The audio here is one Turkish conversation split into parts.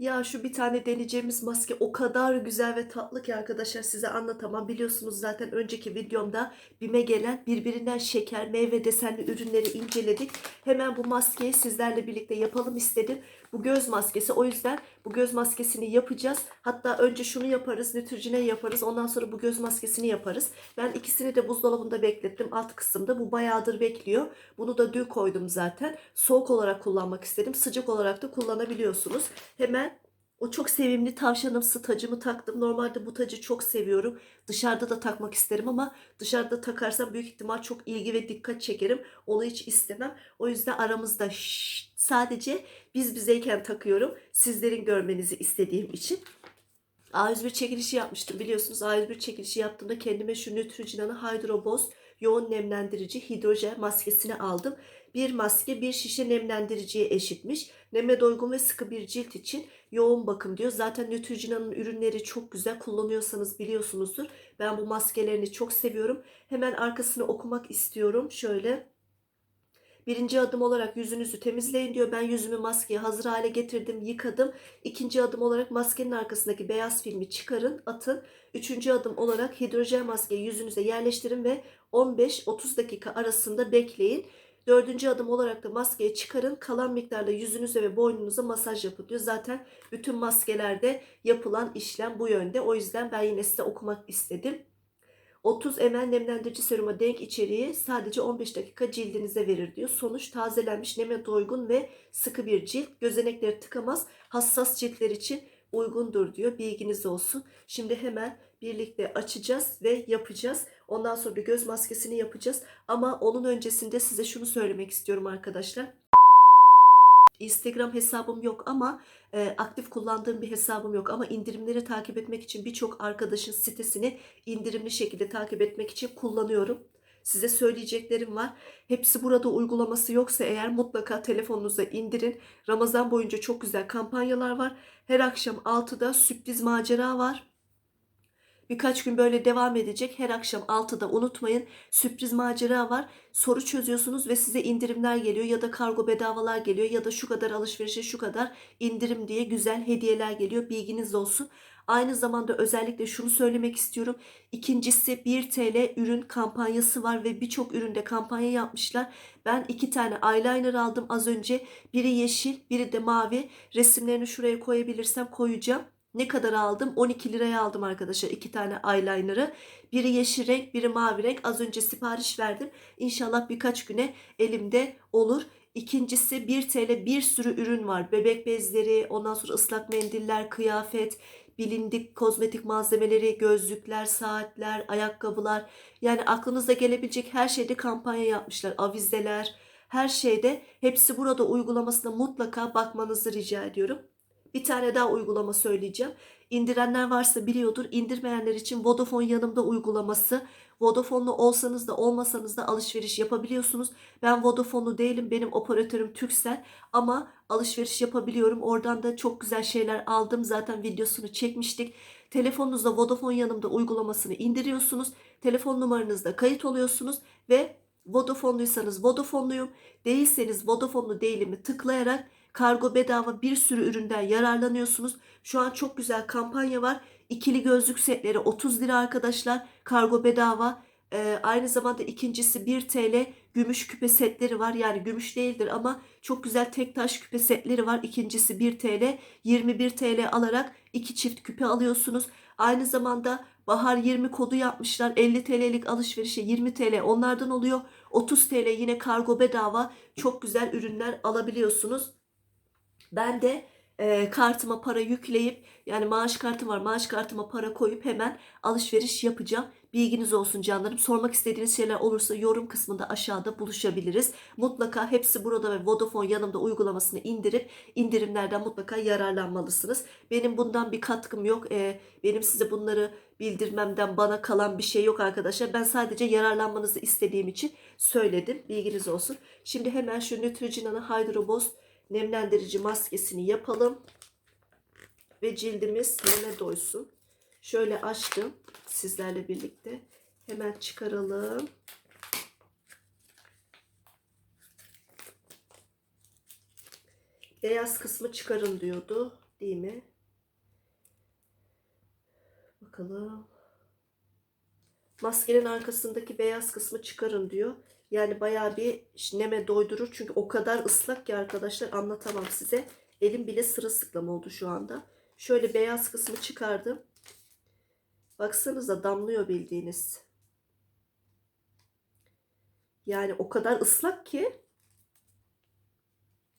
Ya şu bir tane deneyeceğimiz maske o kadar güzel ve tatlı ki arkadaşlar size anlatamam. Biliyorsunuz zaten önceki videomda BİM'e gelen birbirinden şeker, meyve desenli ürünleri inceledik. Hemen bu maskeyi sizlerle birlikte yapalım istedim. Bu göz maskesi o yüzden bu göz maskesini yapacağız. Hatta önce şunu yaparız, Neutrogena yaparız. Ondan sonra bu göz maskesini yaparız. Ben ikisini de buzdolabında beklettim alt kısımda. Bu bayağıdır bekliyor. Bunu da dün koydum zaten. Soğuk olarak kullanmak istedim. Sıcak olarak da kullanabiliyorsunuz. Hemen o çok sevimli tavşanımsı tacımı taktım. Normalde bu tacı çok seviyorum. Dışarıda da takmak isterim ama dışarıda takarsam büyük ihtimal çok ilgi ve dikkat çekerim. Onu hiç istemem. O yüzden aramızda şşş, sadece biz bizeyken takıyorum. Sizlerin görmenizi istediğim için. A101 çekilişi yapmıştım biliyorsunuz. A101 çekilişi yaptığımda kendime şu Neutrogena'nın Hydro Boost yoğun nemlendirici hidrojen maskesini aldım. Bir maske bir şişe nemlendiriciye eşitmiş. Neme doygun ve sıkı bir cilt için yoğun bakım diyor. Zaten Neutrogena'nın ürünleri çok güzel kullanıyorsanız biliyorsunuzdur. Ben bu maskelerini çok seviyorum. Hemen arkasını okumak istiyorum. Şöyle. Birinci adım olarak yüzünüzü temizleyin diyor. Ben yüzümü maskeye hazır hale getirdim, yıkadım. İkinci adım olarak maskenin arkasındaki beyaz filmi çıkarın, atın. Üçüncü adım olarak hidrojen maskeyi yüzünüze yerleştirin ve 15-30 dakika arasında bekleyin. Dördüncü adım olarak da maskeyi çıkarın. Kalan miktarda yüzünüze ve boynunuza masaj yapın diyor. Zaten bütün maskelerde yapılan işlem bu yönde. O yüzden ben yine size okumak istedim. 30 ml nemlendirici seruma denk içeriği sadece 15 dakika cildinize verir diyor. Sonuç tazelenmiş, neme doygun ve sıkı bir cilt. Gözenekleri tıkamaz, hassas ciltler için uygundur diyor. Bilginiz olsun. Şimdi hemen birlikte açacağız ve yapacağız. Ondan sonra bir göz maskesini yapacağız. Ama onun öncesinde size şunu söylemek istiyorum arkadaşlar. Instagram hesabım yok ama e, aktif kullandığım bir hesabım yok ama indirimleri takip etmek için birçok arkadaşın sitesini indirimli şekilde takip etmek için kullanıyorum. Size söyleyeceklerim var. Hepsi burada uygulaması yoksa eğer mutlaka telefonunuza indirin. Ramazan boyunca çok güzel kampanyalar var. Her akşam 6'da sürpriz macera var. Birkaç gün böyle devam edecek. Her akşam 6'da unutmayın. Sürpriz macera var. Soru çözüyorsunuz ve size indirimler geliyor ya da kargo bedavalar geliyor ya da şu kadar alışverişe şu kadar indirim diye güzel hediyeler geliyor. Bilginiz olsun. Aynı zamanda özellikle şunu söylemek istiyorum. İkincisi 1 TL ürün kampanyası var ve birçok üründe kampanya yapmışlar. Ben iki tane eyeliner aldım az önce. Biri yeşil, biri de mavi. Resimlerini şuraya koyabilirsem koyacağım. Ne kadar aldım? 12 liraya aldım arkadaşlar iki tane eyeliner'ı. Biri yeşil renk, biri mavi renk. Az önce sipariş verdim. İnşallah birkaç güne elimde olur. İkincisi 1 TL bir sürü ürün var. Bebek bezleri, ondan sonra ıslak mendiller, kıyafet, bilindik kozmetik malzemeleri, gözlükler, saatler, ayakkabılar. Yani aklınıza gelebilecek her şeyde kampanya yapmışlar. Avizeler, her şeyde. Hepsi burada uygulamasına mutlaka bakmanızı rica ediyorum. Bir tane daha uygulama söyleyeceğim. İndirenler varsa biliyordur. İndirmeyenler için Vodafone yanımda uygulaması. Vodafone'lu olsanız da olmasanız da alışveriş yapabiliyorsunuz. Ben Vodafone'lu değilim. Benim operatörüm Turkcell ama alışveriş yapabiliyorum. Oradan da çok güzel şeyler aldım. Zaten videosunu çekmiştik. Telefonunuzda Vodafone yanımda uygulamasını indiriyorsunuz. Telefon numaranızda kayıt oluyorsunuz ve Vodafone'luysanız Vodafone'luyum, değilseniz Vodafone'lu değilimi tıklayarak Kargo bedava bir sürü üründen yararlanıyorsunuz. Şu an çok güzel kampanya var. İkili gözlük setleri 30 lira arkadaşlar. Kargo bedava. Ee, aynı zamanda ikincisi 1 TL gümüş küpe setleri var. Yani gümüş değildir ama çok güzel tek taş küpe setleri var. İkincisi 1 TL. 21 TL alarak iki çift küpe alıyorsunuz. Aynı zamanda Bahar 20 kodu yapmışlar. 50 TL'lik alışverişe 20 TL onlardan oluyor. 30 TL yine kargo bedava. Çok güzel ürünler alabiliyorsunuz. Ben de e, kartıma para yükleyip yani maaş kartım var maaş kartıma para koyup hemen alışveriş yapacağım. Bilginiz olsun canlarım. Sormak istediğiniz şeyler olursa yorum kısmında aşağıda buluşabiliriz. Mutlaka hepsi burada ve Vodafone yanımda uygulamasını indirip indirimlerden mutlaka yararlanmalısınız. Benim bundan bir katkım yok. E, benim size bunları bildirmemden bana kalan bir şey yok arkadaşlar. Ben sadece yararlanmanızı istediğim için söyledim. Bilginiz olsun. Şimdi hemen şu Neutrogena'nın Hydro Boost nemlendirici maskesini yapalım. Ve cildimiz neme doysun. Şöyle açtım sizlerle birlikte. Hemen çıkaralım. Beyaz kısmı çıkarın diyordu. Değil mi? Bakalım. Maskenin arkasındaki beyaz kısmı çıkarın diyor. Yani bayağı bir neme doydurur. Çünkü o kadar ıslak ki arkadaşlar anlatamam size. Elim bile sırılsıklam oldu şu anda. Şöyle beyaz kısmı çıkardım. Baksanıza damlıyor bildiğiniz. Yani o kadar ıslak ki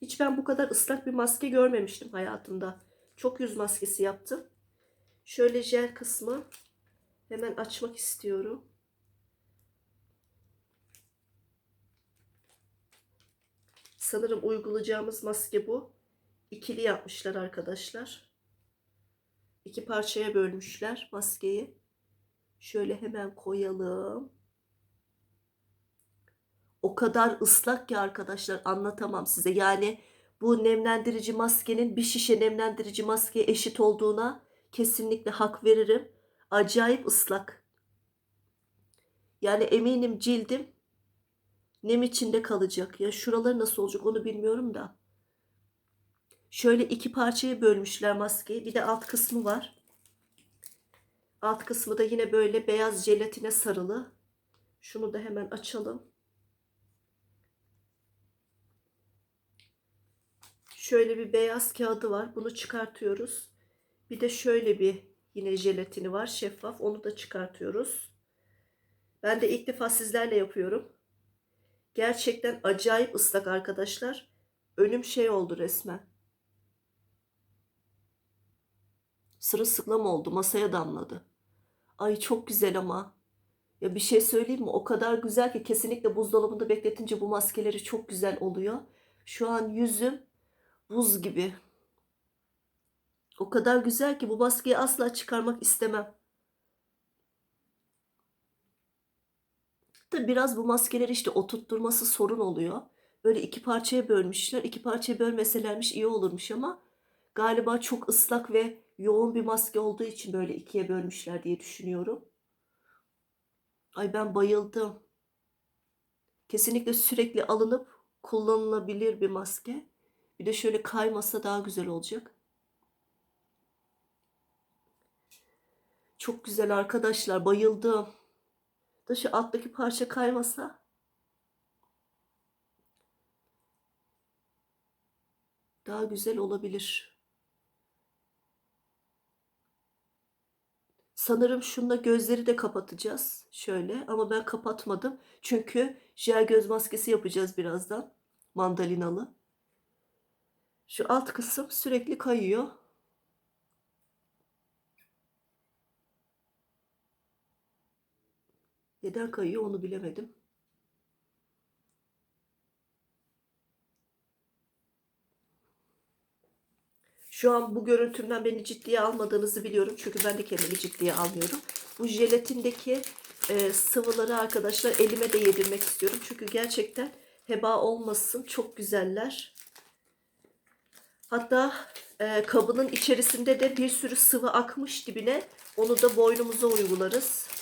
hiç ben bu kadar ıslak bir maske görmemiştim hayatımda. Çok yüz maskesi yaptım. Şöyle jel kısmı hemen açmak istiyorum. Sanırım uygulayacağımız maske bu. İkili yapmışlar arkadaşlar. İki parçaya bölmüşler maskeyi. Şöyle hemen koyalım. O kadar ıslak ki arkadaşlar anlatamam size. Yani bu nemlendirici maskenin bir şişe nemlendirici maskeye eşit olduğuna kesinlikle hak veririm. Acayip ıslak. Yani eminim cildim nem içinde kalacak. Ya şuraları nasıl olacak onu bilmiyorum da. Şöyle iki parçaya bölmüşler maskeyi. Bir de alt kısmı var. Alt kısmı da yine böyle beyaz jelatine sarılı. Şunu da hemen açalım. Şöyle bir beyaz kağıdı var. Bunu çıkartıyoruz. Bir de şöyle bir yine jelatini var. Şeffaf. Onu da çıkartıyoruz. Ben de ilk defa sizlerle yapıyorum. Gerçekten acayip ıslak arkadaşlar. Önüm şey oldu resmen. Sırılsıklam oldu. Masaya damladı. Ay çok güzel ama. Ya bir şey söyleyeyim mi? O kadar güzel ki kesinlikle buzdolabında bekletince bu maskeleri çok güzel oluyor. Şu an yüzüm buz gibi. O kadar güzel ki bu maskeyi asla çıkarmak istemem. Tabi biraz bu maskeleri işte oturtturması sorun oluyor. Böyle iki parçaya bölmüşler. İki parçaya bölmeselermiş iyi olurmuş ama galiba çok ıslak ve yoğun bir maske olduğu için böyle ikiye bölmüşler diye düşünüyorum. Ay ben bayıldım. Kesinlikle sürekli alınıp kullanılabilir bir maske. Bir de şöyle kaymasa daha güzel olacak. Çok güzel arkadaşlar. Bayıldım. Da şu alttaki parça kaymasa. Daha güzel olabilir. Sanırım şununla gözleri de kapatacağız. Şöyle ama ben kapatmadım. Çünkü jel göz maskesi yapacağız birazdan. Mandalinalı. Şu alt kısım sürekli kayıyor. Neden kayıyor onu bilemedim. Şu an bu görüntümden beni ciddiye almadığınızı biliyorum. Çünkü ben de kendimi ciddiye almıyorum. Bu jelatindeki e, sıvıları arkadaşlar elime de yedirmek istiyorum. Çünkü gerçekten heba olmasın. Çok güzeller. Hatta e, kabının içerisinde de bir sürü sıvı akmış dibine. Onu da boynumuza uygularız.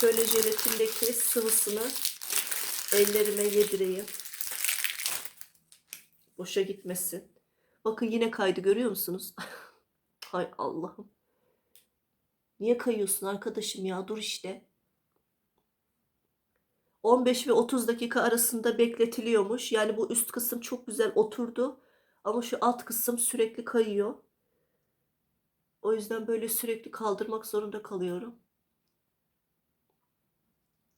Şöyle jelatindeki sıvısını ellerime yedireyim. Boşa gitmesin. Bakın yine kaydı görüyor musunuz? Hay Allah'ım. Niye kayıyorsun arkadaşım ya? Dur işte. 15 ve 30 dakika arasında bekletiliyormuş. Yani bu üst kısım çok güzel oturdu. Ama şu alt kısım sürekli kayıyor. O yüzden böyle sürekli kaldırmak zorunda kalıyorum.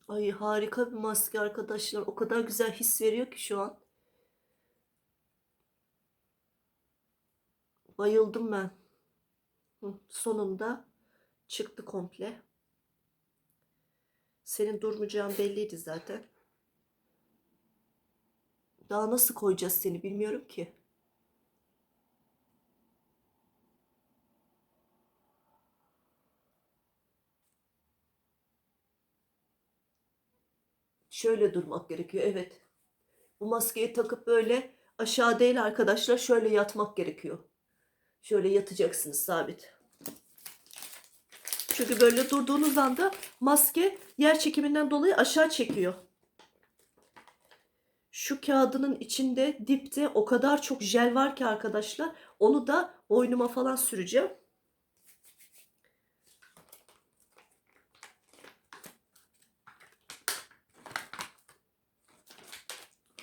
Ay harika bir maske arkadaşlar. O kadar güzel his veriyor ki şu an. Bayıldım ben. Sonunda çıktı komple. Senin durmayacağın belliydi zaten. Daha nasıl koyacağız seni bilmiyorum ki. Şöyle durmak gerekiyor. Evet. Bu maskeyi takıp böyle aşağı değil arkadaşlar. Şöyle yatmak gerekiyor. Şöyle yatacaksınız sabit. Çünkü böyle durduğunuz anda maske yer çekiminden dolayı aşağı çekiyor. Şu kağıdının içinde dipte o kadar çok jel var ki arkadaşlar. Onu da boynuma falan süreceğim.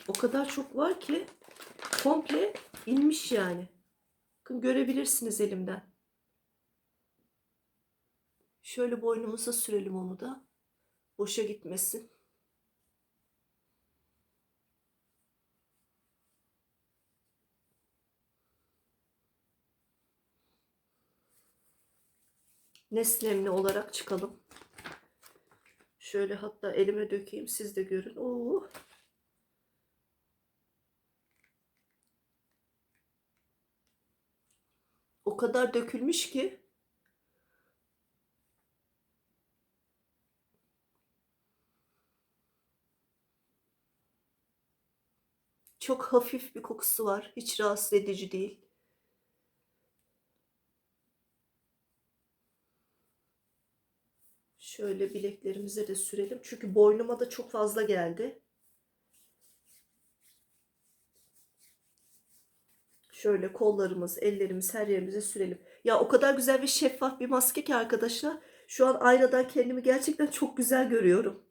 O kadar çok var ki komple inmiş yani. Bakın görebilirsiniz elimden. Şöyle boynumuza sürelim onu da. Boşa gitmesin. Nesnemli olarak çıkalım. Şöyle hatta elime dökeyim siz de görün. Oo. O kadar dökülmüş ki. Çok hafif bir kokusu var. Hiç rahatsız edici değil. Şöyle bileklerimize de sürelim. Çünkü boynuma da çok fazla geldi. Şöyle kollarımız, ellerimiz her yerimize sürelim. Ya o kadar güzel ve şeffaf bir maske ki arkadaşlar. Şu an aynadan kendimi gerçekten çok güzel görüyorum.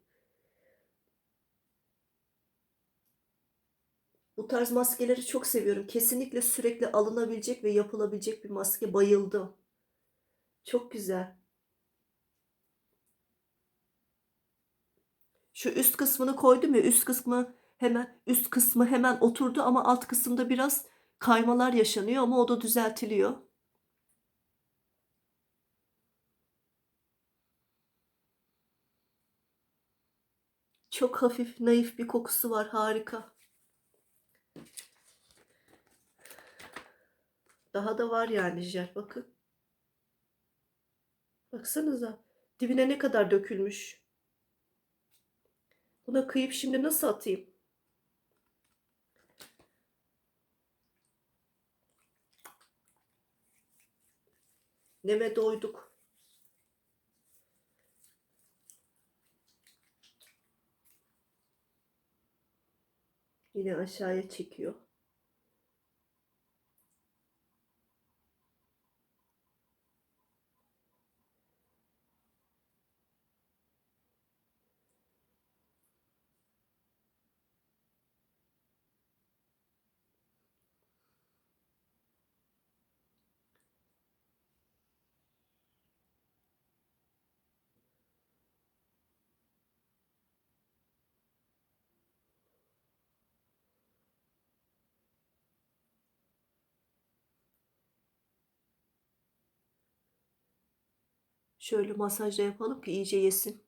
Bu tarz maskeleri çok seviyorum. Kesinlikle sürekli alınabilecek ve yapılabilecek bir maske. Bayıldım. Çok güzel. Şu üst kısmını koydum ya üst kısmı hemen üst kısmı hemen oturdu ama alt kısımda biraz kaymalar yaşanıyor ama o da düzeltiliyor. Çok hafif, naif bir kokusu var. Harika. Daha da var yani jel. Bakın. Baksanıza. Dibine ne kadar dökülmüş. Buna kıyıp şimdi nasıl atayım? Neme doyduk. Yine aşağıya çekiyor. Şöyle masajla yapalım ki iyice yesin.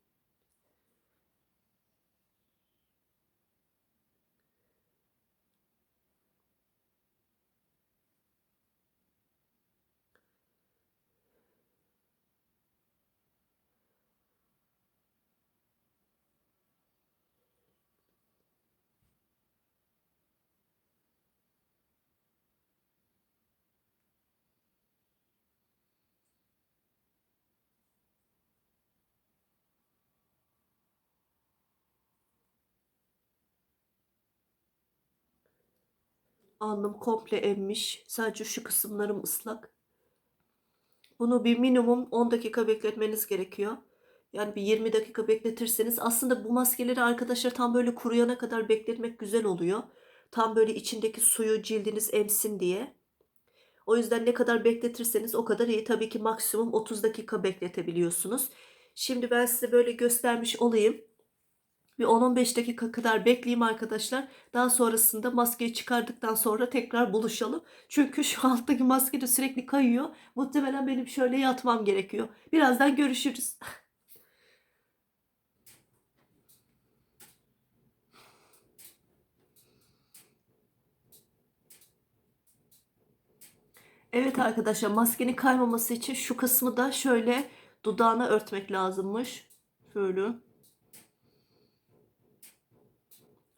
Alnım komple emmiş. Sadece şu kısımlarım ıslak. Bunu bir minimum 10 dakika bekletmeniz gerekiyor. Yani bir 20 dakika bekletirseniz aslında bu maskeleri arkadaşlar tam böyle kuruyana kadar bekletmek güzel oluyor. Tam böyle içindeki suyu cildiniz emsin diye. O yüzden ne kadar bekletirseniz o kadar iyi. Tabii ki maksimum 30 dakika bekletebiliyorsunuz. Şimdi ben size böyle göstermiş olayım. Bir 10-15 dakika kadar bekleyeyim arkadaşlar. Daha sonrasında maskeyi çıkardıktan sonra tekrar buluşalım. Çünkü şu alttaki maske de sürekli kayıyor. Muhtemelen benim şöyle yatmam gerekiyor. Birazdan görüşürüz. Evet arkadaşlar maskenin kaymaması için şu kısmı da şöyle dudağına örtmek lazımmış. Şöyle.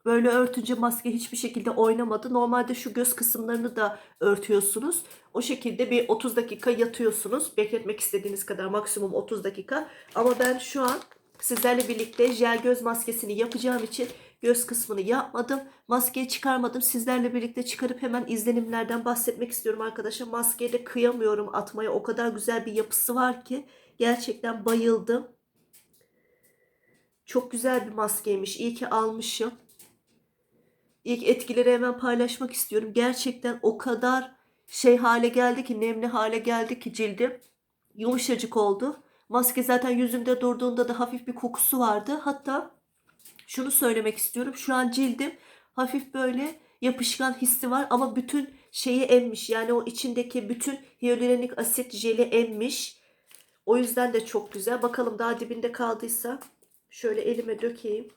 Böyle örtünce maske hiçbir şekilde oynamadı. Normalde şu göz kısımlarını da örtüyorsunuz. O şekilde bir 30 dakika yatıyorsunuz. Bekletmek istediğiniz kadar maksimum 30 dakika. Ama ben şu an sizlerle birlikte jel göz maskesini yapacağım için göz kısmını yapmadım. Maskeyi çıkarmadım. Sizlerle birlikte çıkarıp hemen izlenimlerden bahsetmek istiyorum arkadaşlar. Maskeyi de kıyamıyorum atmaya. O kadar güzel bir yapısı var ki. Gerçekten bayıldım. Çok güzel bir maskeymiş. İyi ki almışım. İlk etkileri hemen paylaşmak istiyorum. Gerçekten o kadar şey hale geldi ki, nemli hale geldi ki cildim. Yumuşacık oldu. Maske zaten yüzümde durduğunda da hafif bir kokusu vardı. Hatta şunu söylemek istiyorum. Şu an cildim hafif böyle yapışkan hissi var ama bütün şeyi emmiş. Yani o içindeki bütün hyaluronik asit jeli emmiş. O yüzden de çok güzel. Bakalım daha dibinde kaldıysa şöyle elime dökeyim.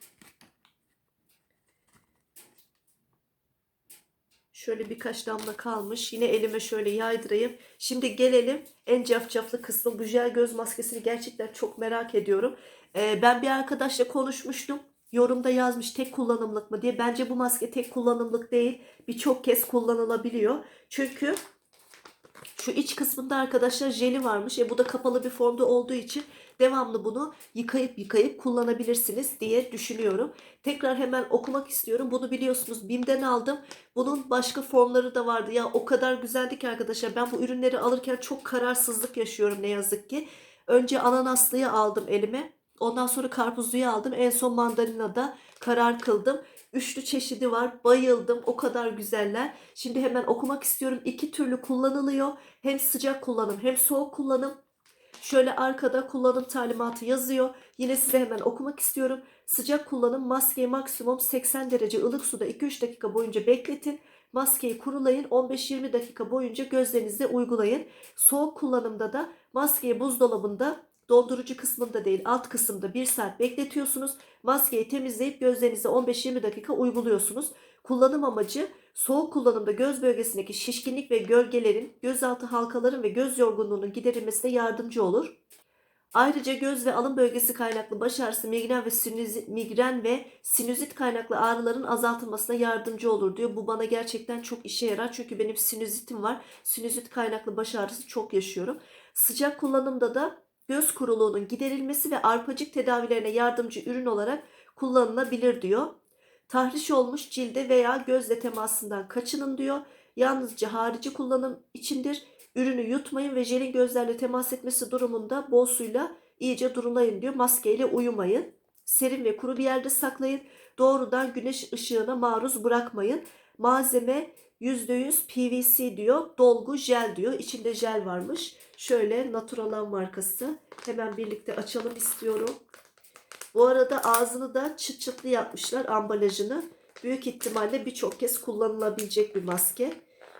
Şöyle birkaç damla kalmış. Yine elime şöyle yaydırayım. Şimdi gelelim en cafcaflı kısmı. Bu jel göz maskesini gerçekten çok merak ediyorum. Ee, ben bir arkadaşla konuşmuştum. Yorumda yazmış tek kullanımlık mı diye. Bence bu maske tek kullanımlık değil. Birçok kez kullanılabiliyor. Çünkü şu iç kısmında arkadaşlar jeli varmış. E bu da kapalı bir formda olduğu için devamlı bunu yıkayıp yıkayıp kullanabilirsiniz diye düşünüyorum. Tekrar hemen okumak istiyorum. Bunu biliyorsunuz BİM'den aldım. Bunun başka formları da vardı. Ya o kadar güzeldi ki arkadaşlar. Ben bu ürünleri alırken çok kararsızlık yaşıyorum ne yazık ki. Önce ananaslıyı aldım elime. Ondan sonra karpuzluyu aldım. En son mandalina da karar kıldım. Üçlü çeşidi var. Bayıldım. O kadar güzeller. Şimdi hemen okumak istiyorum. İki türlü kullanılıyor. Hem sıcak kullanım hem soğuk kullanım. Şöyle arkada kullanım talimatı yazıyor. Yine size hemen okumak istiyorum. Sıcak kullanım maskeyi maksimum 80 derece ılık suda 2-3 dakika boyunca bekletin. Maskeyi kurulayın 15-20 dakika boyunca gözlerinizde uygulayın. Soğuk kullanımda da maskeyi buzdolabında dondurucu kısmında değil alt kısımda 1 saat bekletiyorsunuz. Maskeyi temizleyip gözlerinize 15-20 dakika uyguluyorsunuz. Kullanım amacı soğuk kullanımda göz bölgesindeki şişkinlik ve gölgelerin, gözaltı halkaların ve göz yorgunluğunun giderilmesine yardımcı olur. Ayrıca göz ve alın bölgesi kaynaklı baş ağrısı, migren ve sinüzit, migren ve sinüzit kaynaklı ağrıların azaltılmasına yardımcı olur diyor. Bu bana gerçekten çok işe yarar çünkü benim sinüzitim var. Sinüzit kaynaklı baş ağrısı çok yaşıyorum. Sıcak kullanımda da göz kuruluğunun giderilmesi ve arpacık tedavilerine yardımcı ürün olarak kullanılabilir diyor. Tahriş olmuş cilde veya gözle temasından kaçının diyor. Yalnızca harici kullanım içindir. Ürünü yutmayın ve jelin gözlerle temas etmesi durumunda bol suyla iyice durulayın diyor. Maskeyle uyumayın. Serin ve kuru bir yerde saklayın. Doğrudan güneş ışığına maruz bırakmayın. Malzeme %100 PVC diyor. Dolgu jel diyor. İçinde jel varmış. Şöyle Naturalan markası. Hemen birlikte açalım istiyorum. Bu arada ağzını da çıt çıtlı yapmışlar ambalajını. Büyük ihtimalle birçok kez kullanılabilecek bir maske.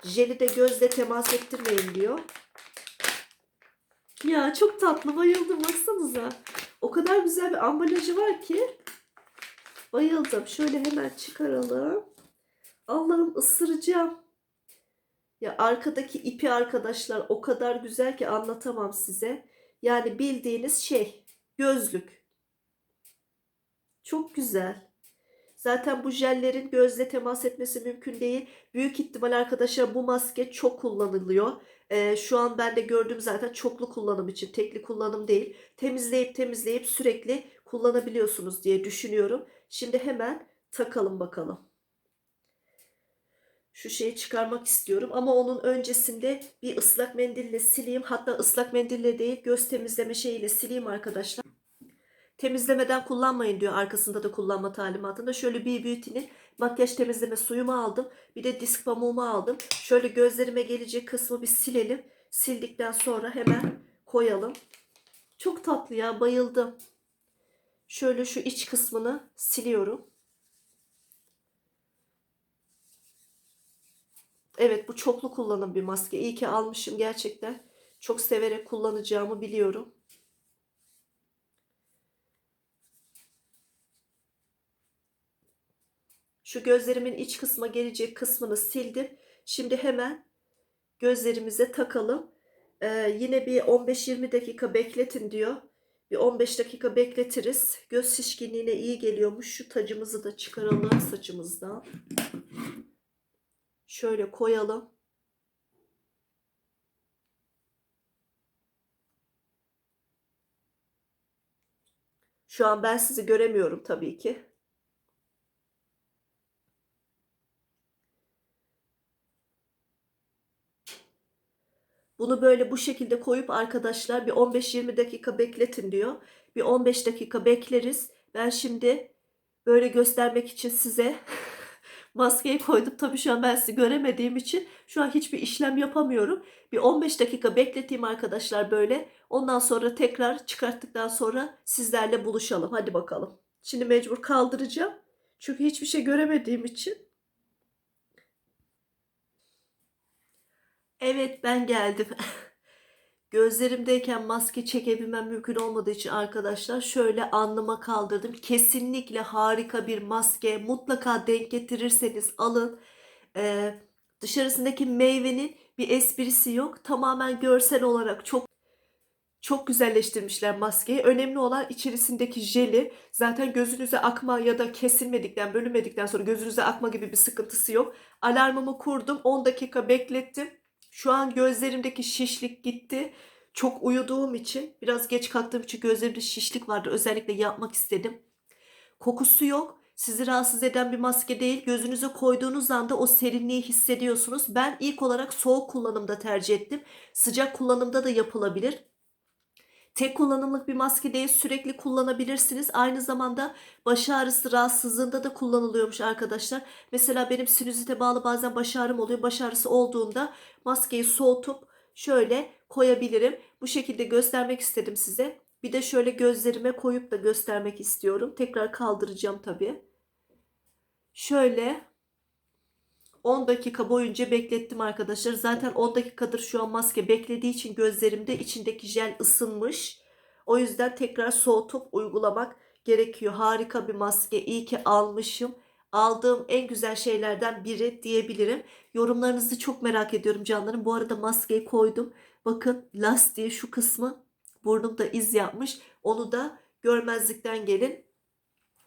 Jeli de gözle temas ettirmeyin diyor. Ya çok tatlı bayıldım baksanıza. O kadar güzel bir ambalajı var ki. Bayıldım. Şöyle hemen çıkaralım. Allah'ım ısıracağım. Ya arkadaki ipi arkadaşlar o kadar güzel ki anlatamam size. Yani bildiğiniz şey gözlük. Çok güzel. Zaten bu jellerin gözle temas etmesi mümkün değil. Büyük ihtimal arkadaşlar bu maske çok kullanılıyor. Ee, şu an ben de gördüğüm zaten çoklu kullanım için, tekli kullanım değil. Temizleyip temizleyip sürekli kullanabiliyorsunuz diye düşünüyorum. Şimdi hemen takalım bakalım. Şu şeyi çıkarmak istiyorum ama onun öncesinde bir ıslak mendille sileyim. Hatta ıslak mendille değil göz temizleme şeyiyle sileyim arkadaşlar. Temizlemeden kullanmayın diyor arkasında da kullanma talimatında. Şöyle bir Beauty'nin makyaj temizleme suyumu aldım. Bir de disk pamuğumu aldım. Şöyle gözlerime gelecek kısmı bir silelim. Sildikten sonra hemen koyalım. Çok tatlı ya bayıldım. Şöyle şu iç kısmını siliyorum. Evet bu çoklu kullanım bir maske. İyi ki almışım gerçekten. Çok severek kullanacağımı biliyorum. Şu gözlerimin iç kısma gelecek kısmını sildim. Şimdi hemen gözlerimize takalım. Ee, yine bir 15-20 dakika bekletin diyor. Bir 15 dakika bekletiriz. Göz şişkinliğine iyi geliyormuş. Şu tacımızı da çıkaralım saçımızdan. Şöyle koyalım. Şu an ben sizi göremiyorum tabii ki. Bunu böyle bu şekilde koyup arkadaşlar bir 15-20 dakika bekletin diyor. Bir 15 dakika bekleriz. Ben şimdi böyle göstermek için size maskeyi koydum. Tabii şu an ben sizi göremediğim için şu an hiçbir işlem yapamıyorum. Bir 15 dakika bekleteyim arkadaşlar böyle. Ondan sonra tekrar çıkarttıktan sonra sizlerle buluşalım. Hadi bakalım. Şimdi mecbur kaldıracağım. Çünkü hiçbir şey göremediğim için. Evet ben geldim. Gözlerimdeyken maske çekebilmem mümkün olmadığı için arkadaşlar şöyle alnıma kaldırdım. Kesinlikle harika bir maske. Mutlaka denk getirirseniz alın. Ee, dışarısındaki meyvenin bir esprisi yok. Tamamen görsel olarak çok çok güzelleştirmişler maskeyi. Önemli olan içerisindeki jeli. Zaten gözünüze akma ya da kesilmedikten, bölünmedikten sonra gözünüze akma gibi bir sıkıntısı yok. Alarmımı kurdum. 10 dakika beklettim. Şu an gözlerimdeki şişlik gitti. Çok uyuduğum için, biraz geç kalktığım için gözlerimde şişlik vardı. Özellikle yapmak istedim. Kokusu yok. Sizi rahatsız eden bir maske değil. Gözünüze koyduğunuz anda o serinliği hissediyorsunuz. Ben ilk olarak soğuk kullanımda tercih ettim. Sıcak kullanımda da yapılabilir. Tek kullanımlık bir maske değil sürekli kullanabilirsiniz. Aynı zamanda baş ağrısı rahatsızlığında da kullanılıyormuş arkadaşlar. Mesela benim sinüzite bağlı bazen baş ağrım oluyor. Baş ağrısı olduğunda maskeyi soğutup şöyle koyabilirim. Bu şekilde göstermek istedim size. Bir de şöyle gözlerime koyup da göstermek istiyorum. Tekrar kaldıracağım tabii. Şöyle 10 dakika boyunca beklettim arkadaşlar. Zaten 10 dakikadır şu an maske beklediği için gözlerimde içindeki jel ısınmış. O yüzden tekrar soğutup uygulamak gerekiyor. Harika bir maske. İyi ki almışım. Aldığım en güzel şeylerden biri diyebilirim. Yorumlarınızı çok merak ediyorum canlarım. Bu arada maskeyi koydum. Bakın lastiği şu kısmı burnumda iz yapmış. Onu da görmezlikten gelin.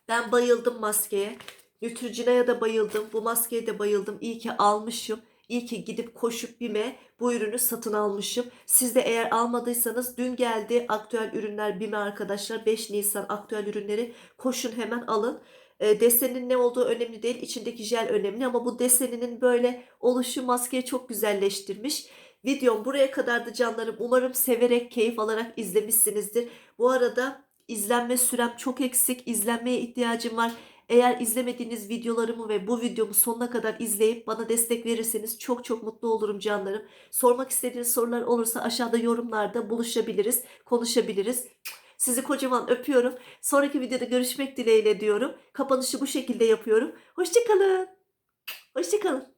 Ben bayıldım maskeye. Neutrogena'ya da bayıldım. Bu maskeye de bayıldım. İyi ki almışım. İyi ki gidip koşup BİM'e bu ürünü satın almışım. Siz de eğer almadıysanız dün geldi aktüel ürünler BİM'e arkadaşlar. 5 Nisan aktüel ürünleri koşun hemen alın. E, desenin ne olduğu önemli değil. içindeki jel önemli ama bu deseninin böyle oluşu maskeyi çok güzelleştirmiş. Videom buraya kadardı canlarım. Umarım severek, keyif alarak izlemişsinizdir. Bu arada izlenme sürem çok eksik. İzlenmeye ihtiyacım var. Eğer izlemediğiniz videolarımı ve bu videomu sonuna kadar izleyip bana destek verirseniz çok çok mutlu olurum canlarım. Sormak istediğiniz sorular olursa aşağıda yorumlarda buluşabiliriz, konuşabiliriz. Sizi kocaman öpüyorum. Sonraki videoda görüşmek dileğiyle diyorum. Kapanışı bu şekilde yapıyorum. Hoşçakalın. Hoşçakalın.